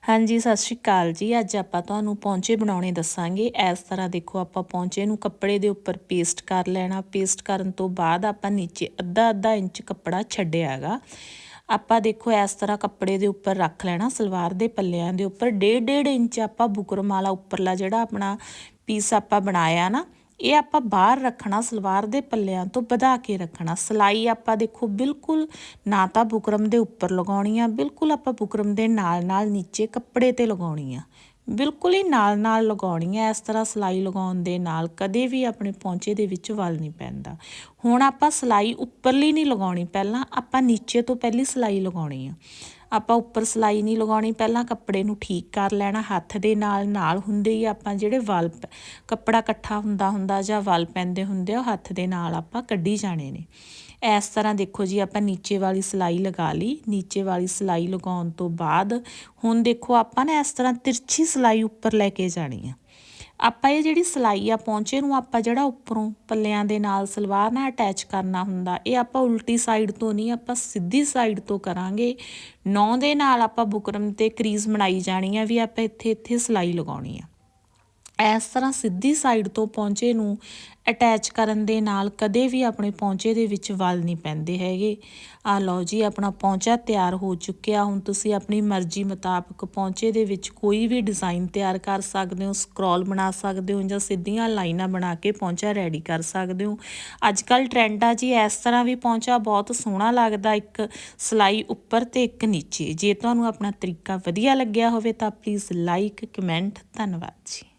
ਹਾਂਜੀ, ਸਤਿ ਸ਼੍ਰੀ ਅਕਾਲ ਜੀ। ਅੱਜ ਆਪਾਂ ਤੁਹਾਨੂੰ ਪੌਂਚੇ ਬਣਾਉਣੇ ਦੱਸਾਂਗੇ। ਇਸ ਤਰ੍ਹਾਂ ਦੇਖੋ, ਆਪਾਂ ਪੌਂਚੇ ਨੂੰ ਕੱਪੜੇ ਦੇ ਉੱਪਰ ਪੇਸਟ ਕਰ ਲੈਣਾ। ਪੇਸਟ ਕਰਨ ਤੋਂ ਬਾਅਦ ਆਪਾਂ ਨੀਚੇ ਅੱਧਾ ਅੱਧਾ ਇੰਚ ਕੱਪੜਾ ਛੱਡਿਆ ਹੈਗਾ। ਆਪਾਂ ਦੇਖੋ, ਇਸ ਤਰ੍ਹਾਂ ਕੱਪੜੇ ਦੇ ਉੱਪਰ ਰੱਖ ਲੈਣਾ। ਸਲਵਾਰ ਦੇ ਪੱਲਿਆਂ ਦੇ ਉੱਪਰ ਡੇਢ ਡੇਢ ਇੰਚ ਆਪਾਂ ਬੁਕਰਮ ਵਾਲਾ ਉੱਪਰਲਾ ਜਿਹੜਾ ਆਪਣਾ ਪੀਸ ਆਪਾਂ ਬਣਾਇਆ ਨਾ ਇਹ ਆਪਾਂ ਬਾਹਰ ਰੱਖਣਾ, ਸਲਵਾਰ ਦੇ ਪੱਲਿਆਂ ਤੋਂ ਵਧਾ ਕੇ ਰੱਖਣਾ। ਸਲਾਈ ਆਪਾਂ ਦੇਖੋ ਬਿਲਕੁਲ ਨਾ ਤਾਂ ਬੁਕਰਮ ਦੇ ਉੱਪਰ ਲਗਾਉਣੀ ਆ, ਬਿਲਕੁਲ ਆਪਾਂ ਬੁਕਰਮ ਦੇ ਨਾਲ ਨਾਲ ਨੀਚੇ ਕੱਪੜੇ ਤੇ ਲਗਾਉਣੀ ਆ। ਬਿਲਕੁਲ ਹੀ ਨਾਲ ਨਾਲ ਲਗਾਉਣੀ ਹੈ, ਇਸ ਤਰ੍ਹਾਂ ਸਲਾਈ ਲਗਾਉਣ ਦੇ ਨਾਲ ਕਦੇ ਵੀ ਆਪਣੇ ਪੌਂਚੇ ਦੇ ਵਿੱਚ ਵਲ ਨਹੀਂ ਪੈਂਦਾ। ਹੁਣ ਆਪਾਂ ਸਲਾਈ ਉੱਪਰਲੀ ਨਹੀਂ ਲਗਾਉਣੀ, ਪਹਿਲਾਂ ਆਪਾਂ ਨੀਚੇ ਤੋਂ ਪਹਿਲੀ ਸਲਾਈ ਲਗਾਉਣੀ ਆ। ਆਪਾਂ ਉੱਪਰ ਸਲਾਈ ਨਹੀਂ ਲਗਾਉਣੀ, ਪਹਿਲਾਂ ਕੱਪੜੇ ਨੂੰ ਠੀਕ ਕਰ ਲੈਣਾ, ਹੱਥ ਦੇ ਨਾਲ ਨਾਲ ਹੁੰਦੇ ਹੀ ਆਪਾਂ ਜਿਹੜੇ ਵਲ ਕੱਪੜਾ ਇਕੱਠਾ ਹੁੰਦਾ ਹੁੰਦਾ ਜਾਂ ਵਲ ਪੈਂਦੇ ਹੁੰਦੇ ਉਹ ਹੱਥ ਦੇ ਨਾਲ ਆਪਾਂ ਕੱਢੀ ਜਾਣੇ ਨੇ। ਇਸ ਤਰ੍ਹਾਂ ਦੇਖੋ ਜੀ, ਆਪਾਂ ਨੀਚੇ ਵਾਲੀ ਸਲਾਈ ਲਗਾ ਲਈ। ਨੀਚੇ ਵਾਲੀ ਸਲਾਈ ਲਗਾਉਣ ਤੋਂ ਬਾਅਦ ਹੁਣ ਦੇਖੋ, ਆਪਾਂ ਨੇ ਇਸ ਤਰ੍ਹਾਂ ਤਿਰਛੀ ਸਲਾਈ ਉੱਪਰ ਲੈ ਕੇ ਜਾਣੀ ਆ। ਆਪਾਂ ਇਹ ਜਿਹੜੀ ਸਲਾਈ ਆ ਪੌਂਚੇ ਨੂੰ ਆਪਾਂ ਜਿਹੜਾ ਉੱਪਰੋਂ ਪੱਲਿਆਂ ਦੇ ਨਾਲ ਸਲਵਾਰ ਨਾਲ ਅਟੈਚ ਕਰਨਾ ਹੁੰਦਾ, ਇਹ ਆਪਾਂ ਉਲਟੀ ਸਾਈਡ ਤੋਂ ਨਹੀਂ, ਆਪਾਂ ਸਿੱਧੀ ਸਾਈਡ ਤੋਂ ਕਰਾਂਗੇ। ਨੌ ਦੇ ਨਾਲ ਆਪਾਂ ਬੁਕਰਮ ਤੇ ਕਰੀਜ਼ ਬਣਾਈ ਜਾਣੀ ਆ ਵੀ ਆਪਾਂ ਇੱਥੇ ਇੱਥੇ ਸਲਾਈ ਲਗਾਉਣੀ ਆ। ਇਸ ਤਰ੍ਹਾਂ ਸਿੱਧੀ ਸਾਈਡ ਤੋਂ ਪੌਂਚੇ ਨੂੰ ਅਟੈਚ ਕਰਨ ਦੇ ਨਾਲ ਕਦੇ ਵੀ ਆਪਣੇ ਪੌਂਚੇ ਦੇ ਵਿੱਚ ਵਲ ਨਹੀਂ ਪੈਂਦੇ ਹੈਗੇ। ਆ ਲਓ ਜੀ, ਆਪਣਾ ਪੌਂਚਾ ਤਿਆਰ ਹੋ ਚੁੱਕਿਆ। ਹੁਣ ਤੁਸੀਂ ਆਪਣੀ ਮਰਜ਼ੀ ਮੁਤਾਬਕ ਪੌਂਚੇ ਦੇ ਵਿੱਚ ਕੋਈ ਵੀ ਡਿਜ਼ਾਈਨ ਤਿਆਰ ਕਰ ਸਕਦੇ ਹੋ ਸਕਰੋਲ ਬਣਾ ਸਕਦੇ ਹੋ ਜਾਂ ਸਿੱਧੀਆਂ ਲਾਈਨਾਂ ਬਣਾ ਕੇ ਪੌਂਚਾ ਰੈਡੀ ਕਰ ਸਕਦੇ ਹੋ। ਅੱਜ ਕੱਲ ਟ੍ਰੈਂਡ ਆ ਜੀ, ਇਸ ਤਰ੍ਹਾਂ ਵੀ ਪੌਂਚਾ ਬਹੁਤ ਸੋਹਣਾ ਲੱਗਦਾ, ਇੱਕ ਸਲਾਈ ਉੱਪਰ ਤੇ ਇੱਕ ਨੀਚੇ। ਜੇ ਤੁਹਾਨੂੰ ਆਪਣਾ ਤਰੀਕਾ ਵਧੀਆ ਲੱਗਿਆ ਹੋਵੇ ਤਾਂ ਪਲੀਜ਼ ਲਾਈਕ ਕਮੈਂਟ ਧੰਨਵਾਦ ਜੀ।